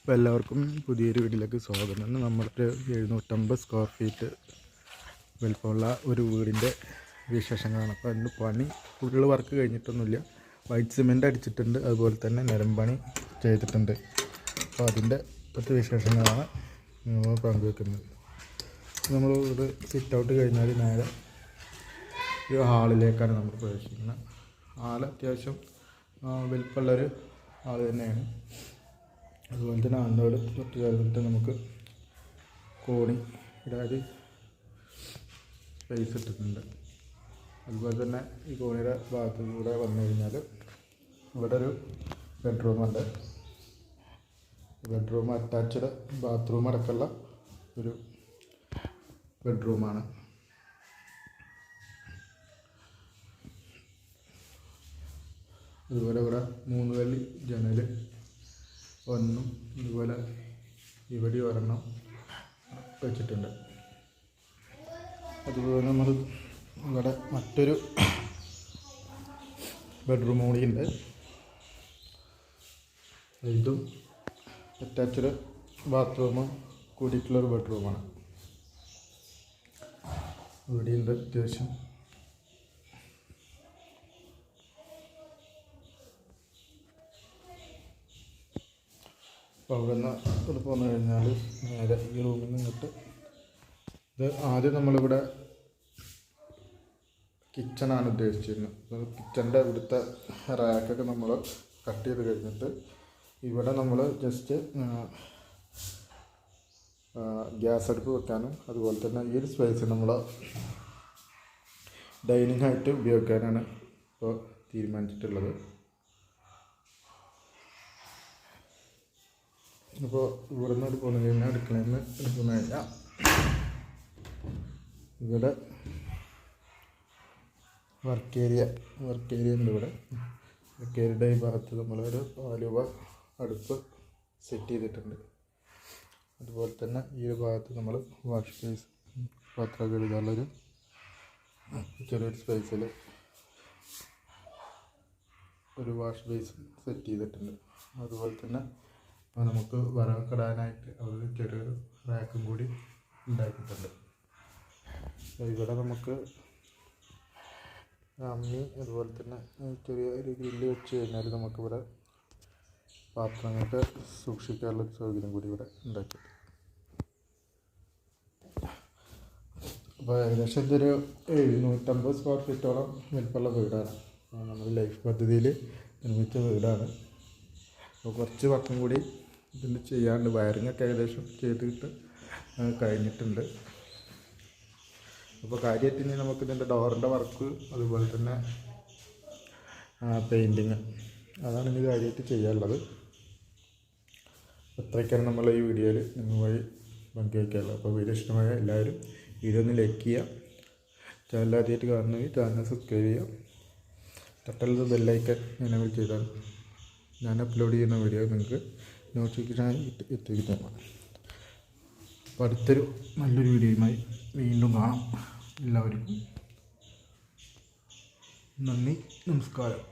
അപ്പോൾ എല്ലാവർക്കും പുതിയൊരു വീട്ടിലേക്ക് സ്വാഗതം. ഇന്ന് നമ്മളൊരു എഴുന്നൂറ്റമ്പത് സ്ക്വയർ ഫീറ്റ് വലിപ്പമുള്ള ഒരു വീടിന്റെ വിശേഷങ്ങളാണ്. അപ്പോൾ അതിന് പണി ഫുള്ള് വർക്ക് കഴിഞ്ഞിട്ടൊന്നുമില്ല. വൈറ്റ് സിമെന്റ് അടിച്ചിട്ടുണ്ട്. അതുപോലെ തന്നെ നരമ്പണി ചെയ്തിട്ടുണ്ട്. അപ്പോൾ അതിന്റെ പത്ത് വിശേഷങ്ങളാണ് നമ്മൾ പങ്കുവെക്കുന്നത്. നമ്മൾ ഇത് സിറ്റ് ഔട്ട് കഴിഞ്ഞാൽ നേരെ ഒരു ഹാളിലേക്കാണ് നമ്മൾ പ്രവേശിക്കുന്നത്. ഹാൾ അത്യാവശ്യം വലിപ്പമുള്ളൊരു ഹാൾ തന്നെയാണ്. അതുപോലെ തന്നെ ആണ്ടോട് തൊട്ട് ചേർന്നിട്ട് നമുക്ക് കോണി അതായത് സ്പേസ് ഇട്ടിട്ടുണ്ട്. അതുപോലെ തന്നെ ഈ കോണിയുടെ ഭാഗത്തുകൂടെ വന്നു കഴിഞ്ഞാൽ ഇവിടെ ഒരു ബെഡ്റൂമുണ്ട് ബെഡ്റൂം അറ്റാച്ച്ഡ് ബാത്റൂം അടക്കമുള്ള ഒരു ബെഡ്റൂമാണ് അതുപോലെ ഇവിടെ മൂന്ന് കല്ലി ജനൽ ഒന്നും ഇതുപോലെ ഇവിടെ ഒരെണ്ണം വെച്ചിട്ടുണ്ട്. അതുപോലെ നമ്മൾ ഇവിടെ മറ്റൊരു ബെഡ്റൂം കൂടി ഉണ്ട്. ഇതും അറ്റാച്ച്ഡ് ബാത്റൂമും കൂടിയിട്ടുള്ളൊരു ബെഡ്റൂമാണ് ഇവിടെയുണ്ട് അത്യാവശ്യം നിന്ന് ഇവിടെ പോന്നു കഴിഞ്ഞാൽ നേരെ ഈ റൂമിൽ നിന്ന് ഇങ്ങോട്ട്. ഇത് ആദ്യം നമ്മളിവിടെ കിച്ചണാണ് ഉദ്ദേശിച്ചിരുന്നത്. കിച്ചണിന്റെ ഇവിടുത്തെ റാക്കൊക്കെ നമ്മൾ കട്ട് ചെയ്ത് കഴിഞ്ഞിട്ട് ഇവിടെ നമ്മൾ ജസ്റ്റ് ഗ്യാസ് അടുപ്പ് വെക്കാനും അതുപോലെ തന്നെ ഈ ഒരു സ്പേസ് നമ്മൾ ഡൈനിങ് ആയിട്ട് ഉപയോഗിക്കാനാണ് ഇപ്പോൾ തീരുമാനിച്ചിട്ടുള്ളത്. അപ്പോൾ ഇവിടെ നിന്ന് പോന്നു കഴിഞ്ഞാൽ അടുക്കളയിൽ നിന്ന് എടുക്കുന്നു കഴിഞ്ഞാൽ ഇവിടെ വർക്ക് ഏരിയ വർക്ക് ഏരിയ ഉണ്ട് ഇവിടെ. വർക്ക് ഏരിയയുടെ ഈ ഭാഗത്ത് നമ്മളൊരു ആലുവ അടുപ്പ് സെറ്റ് ചെയ്തിട്ടുണ്ട്. അതുപോലെ തന്നെ ഈ ഒരു ഭാഗത്ത് നമ്മൾ വാഷ് സ്പേസ് പാത്രം കഴുകാനുള്ളൊരു ചെറിയൊരു സ്പേസിൽ ഒരു വാഷ് ബേസ് സെറ്റ് ചെയ്തിട്ടുണ്ട്. അതുപോലെ തന്നെ നമുക്ക് വിറകൊക്കെ അവർ ചെറിയ ചെറിയൊരു റാക്കും കൂടി ഉണ്ടാക്കിയിട്ടുണ്ട്. ഇവിടെ നമുക്ക് അമ്മി അതുപോലെ തന്നെ ചെറിയ ഒരു ഗ്രില്ല് വെച്ച് കഴിഞ്ഞാൽ നമുക്കിവിടെ പാത്രങ്ങൾക്ക് സൂക്ഷിക്കാനുള്ള സൗകര്യം കൂടി ഇവിടെ ഉണ്ടാക്കി. അപ്പോൾ ഏകദേശം ഇതൊരു എഴുന്നൂറ്റമ്പത് സ്ക്വയർ ഫീറ്റോളം വലിപ്പമുള്ള വീടാണ്. നമ്മുടെ ലൈഫ് പദ്ധതിയിൽ നിർമ്മിച്ച വീടാണ്. അപ്പോൾ കുറച്ച് പക്കം കൂടി ഇതിൽ ചെയ്യാണ്ട് വയറിങ്ങൊക്കെ ഏകദേശം ചെയ്തിട്ട് കഴിഞ്ഞിട്ടുണ്ട്. അപ്പോൾ കാര്യമായിട്ട് ഇനി നമുക്ക് ഇതിന്റെ ഡോറിന്റെ വർക്ക് അതുപോലെ തന്നെ പെയിന്റിങ് അതാണ് ഇനി കാര്യമായിട്ട് ചെയ്യാനുള്ളത്. അത്രയ്ക്കാണ് നമ്മൾ ഈ വീഡിയോയിൽ നിങ്ങളുമായി പങ്കുവയ്ക്കാനുള്ളത് അപ്പോൾ വീഡിയോ ഇഷ്ടമായ എല്ലാവരും വീഡിയോ ഒന്ന് ലൈക്ക് ചെയ്യുക ചാനൽ ആദ്യമായിട്ട് കാണുന്നെങ്കിൽ ചാനൽ സബ്സ്ക്രൈബ് ചെയ്യുക. തട്ടല്ലത് ബെല്ലൈക്കൻ എനേബിൾ ചെയ്താൽ ഞാൻ അപ്ലോഡ് ചെയ്യുന്ന വീഡിയോ നിങ്ങൾക്ക് നോട്ടിഫിക്കേഷനായി എത്തിക്കുന്നതാണ് അപ്പോൾ അടുത്തൊരു നല്ലൊരു വീഡിയോയുമായി വീണ്ടും കാണാം. എല്ലാവർക്കും നന്ദി നമസ്കാരം.